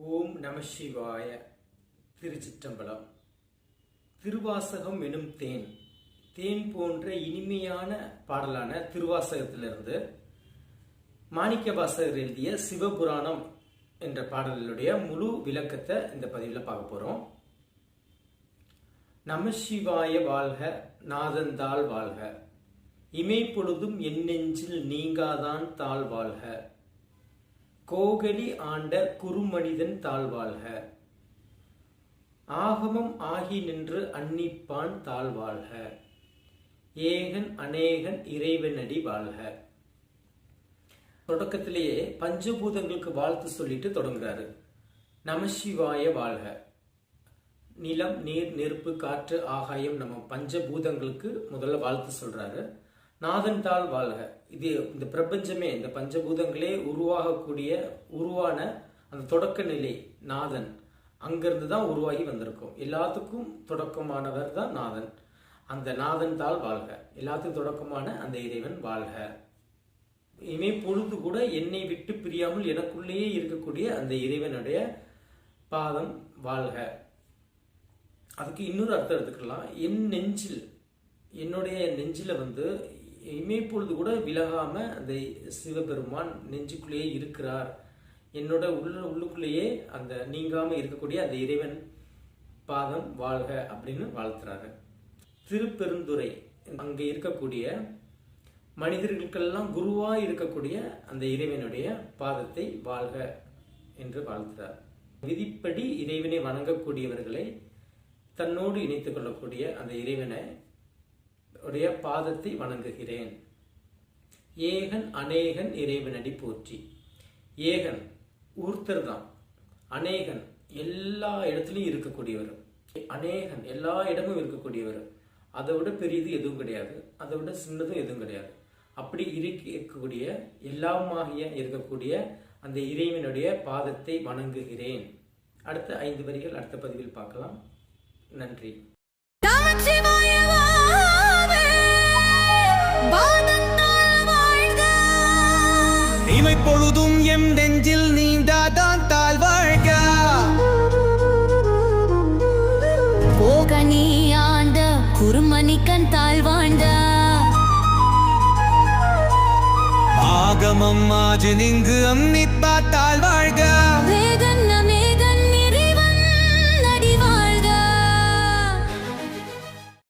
ஓம் நம சிவாய திருச்சிற்றம்பலம். திருவாசகம் எனும் தேன். தேன் போன்ற இனிமையான பாடலான திருவாசகத்திலிருந்து மாணிக்க வாசகர் எழுதிய சிவபுராணம் என்ற பாடலுடைய முழு விளக்கத்தை இந்த பதிவில் பார்க்க போகிறோம் நமசிவாய வாழ்க நாதந்தாள் வாழ்க. இமை பொழுதும் என் நெஞ்சில் நீங்காதான் தாழ் வாழ்க. கோகலி ஆண்ட குறுமனிதன் தாழ்வாழ்க. ஆகமம் ஆகி நின்று அன்னிப்பான் தாழ்வாழ்க. ஏகன் அநேகன் இறைவனடி வாழ்க. தொடக்கத்திலேயே பஞ்சபூதங்களுக்கு வாழ்த்து சொல்லிட்டு தொடங்குறாரு. நமசிவாய வாழ்க. நிலம் நீர் நெருப்பு காற்று ஆகாயம் நம்ம பஞ்சபூதங்களுக்கு முதல்ல வாழ்த்து சொல்றாரு. நாதன் தாள் வாழ்க. இது இந்த பிரபஞ்சமே இந்த பஞ்சபூதங்களே உருவாகக்கூடிய உருவான அந்த தொடக்க நிலை நாதன். அங்கிருந்து தான் உருவாகி வந்திருக்கும். எல்லாத்துக்கும் தொடக்கமானவர் தான் நாதன். அந்த நாதன் தாள் வாழ்க. எல்லாத்துக்கும் தொடக்கமான அந்த இறைவன் வாழ்க. இனி பொழுது கூட என்னை விட்டு பிரியாமல் எனக்குள்ளேயே இருக்கக்கூடிய அந்த இறைவனுடைய பாதம் வாழ்க. அதுக்கு இன்னொரு அர்த்தம் எடுத்துக்கலாம். என் நெஞ்சில் என்னுடைய நெஞ்சில வந்து இமைப்பொழுது கூட விலகாம அந்த சிவபெருமான் நெஞ்சுக்குள்ளேயே இருக்கிறார். என்னோட உள்ள உள்ளுக்குள்ளேயே அந்த நீங்காம இருக்கக்கூடிய அந்த இறைவன் பாதம் வாழ்க அப்படின்னு வாழ்த்துறாரு. திருப்பெருந்துறை அங்க இருக்கக்கூடிய மனிதர்களுக்கெல்லாம் குருவா இருக்கக்கூடிய அந்த இறைவனுடைய பாதத்தை வாழ்க என்று வாழ்த்துறார். விதிப்படி இறைவனை வணங்கக்கூடியவர்களை தன்னோடு இணைத்துக் கொள்ளக்கூடிய அந்த இறைவனை உடைய பாதத்தை வணங்குகிறேன். ஏகன் அநேகன் இறைவனடி போற்றி. ஏகன் ஒருத்தர் தான் அநேகன் எல்லா இடத்துலையும் இருக்கக்கூடியவர் அநேகன் எல்லா இடமும் இருக்கக்கூடியவர் அதை விட பெரியது எதுவும் கிடையாது. அதை விட சின்னதும் எதுவும் கிடையாது. அப்படி இருக்கக்கூடிய எல்லாமாகிய இருக்கக்கூடிய அந்த இறைவனுடைய பாதத்தை வணங்குகிறேன். அடுத்த ஐந்து வரிகள் அடுத்த பதிவில் பார்க்கலாம். நன்றி. இமை பொழுதும் எம் நெஞ்சில் நீண்டாதான் தாழ்வாழ்க போகனி ஆண்ட குருமணிக்கன் தாழ்வாண்ட ஆகமம் ஆஜு நிங்கு அன்னிப்பா தாழ்வாழ்க